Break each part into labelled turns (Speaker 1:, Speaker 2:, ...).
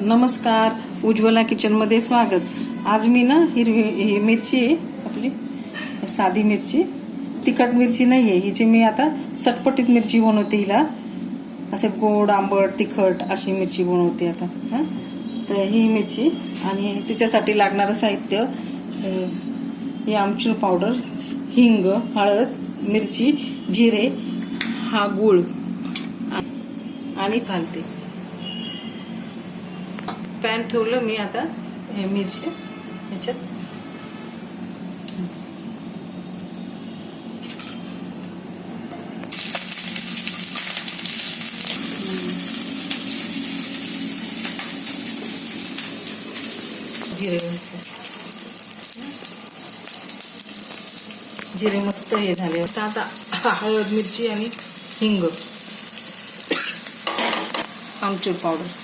Speaker 1: नमस्कार. उज्ज्वला किचनमध्ये स्वागत. आज मी ना हिरवी ही मिरची आहे आपली साधी मिरची. तिखट मिरची नाही आहे. हिची मी आता चटपटीत मिरची बनवते हिला. असे गोड आंबट तिखट अशी मिरची बनवते आता हां. तर ही मिरची आणि तिच्यासाठी लागणारं साहित्य हे ही आमचूर पावडर हिंग हळद मिरची जिरे हा गूळ. आणि घालते पॅन ठेवलं मी आता हे मिरची ह्याच्यात जिरे घालते. जिरे मस्त हे झाले आता आता हळद मिरची आणि हिंग आमचूर पावडर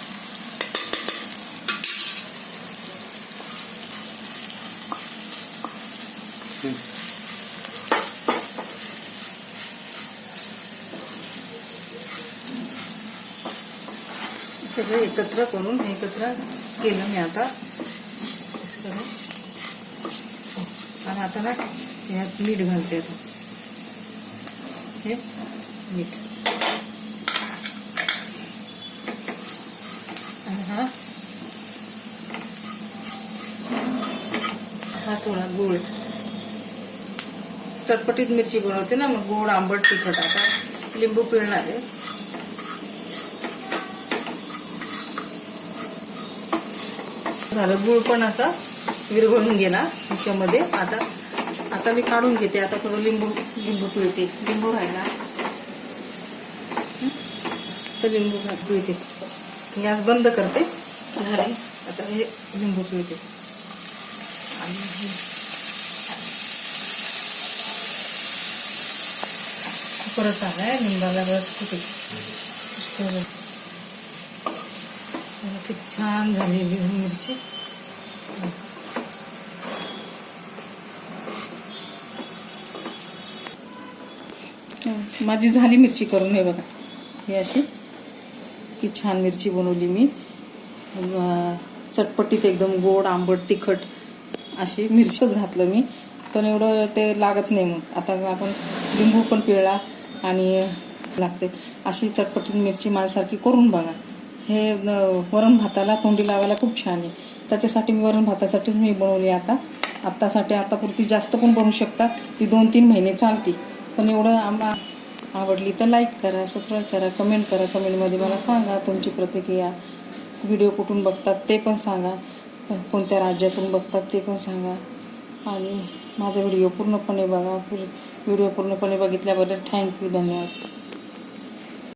Speaker 1: सगळं एकत्र करून एकत्र केलं मी आता. आणि आता ना ह्यात मीठ घालते आता. हे मीठ. आणि हा. हा थोडा गोळ चटपटीत मिरची बनवते ना मग गोड आंबट तिखट. आता लिंबू पिळणार आहे. झालं गुळ पण आता विरघळून गेला ह्याच्यामध्ये आता आता मी काढून घेते. आता थोडं लिंबू लिंबू पिळते. लिंबू राहिला? तर लिंबू पिळते. गॅस बंद करते. झाले आता हे लिंबू पिळते. आणि हे खूप रस आलाय लिंबाला रस किती रस. किती छान झालेली मिरची माझी झाली मिरची करून हे बघा ही अशी की छान मिरची बनवली मी चटपटीत एकदम गोड आंबट तिखट अशी मिरचीच घातलं मी पण एवढं ते लागत नाही मग आता आपण लिंबू पण पिळला आणि लागते. अशी चटपटीत मिरची माझ्यासारखी करून बघा. हे वरण भाताला तोंडी लावायला खूप छान आहे. त्याच्यासाठी मी वरण भातासाठीच मी बनवली आता. आत्तासाठी आतापुरती जास्त पण बनवू शकता. ती दोन तीन महिने चालती पण एवढं आम्हा आवडली तर लाईक करा सबस्क्राईब करा कमेंट करा. कमेंटमध्ये मला सांगा तुमची प्रतिक्रिया. व्हिडिओ कुठून बघतात ते पण सांगा. कोणत्या राज्यातून बघतात ते पण सांगा. आणि माझा व्हिडिओ पूर्णपणे बघा. व्हिडिओ पूर्णपणे बघितल्याबद्दल थँक्यू धन्यवाद.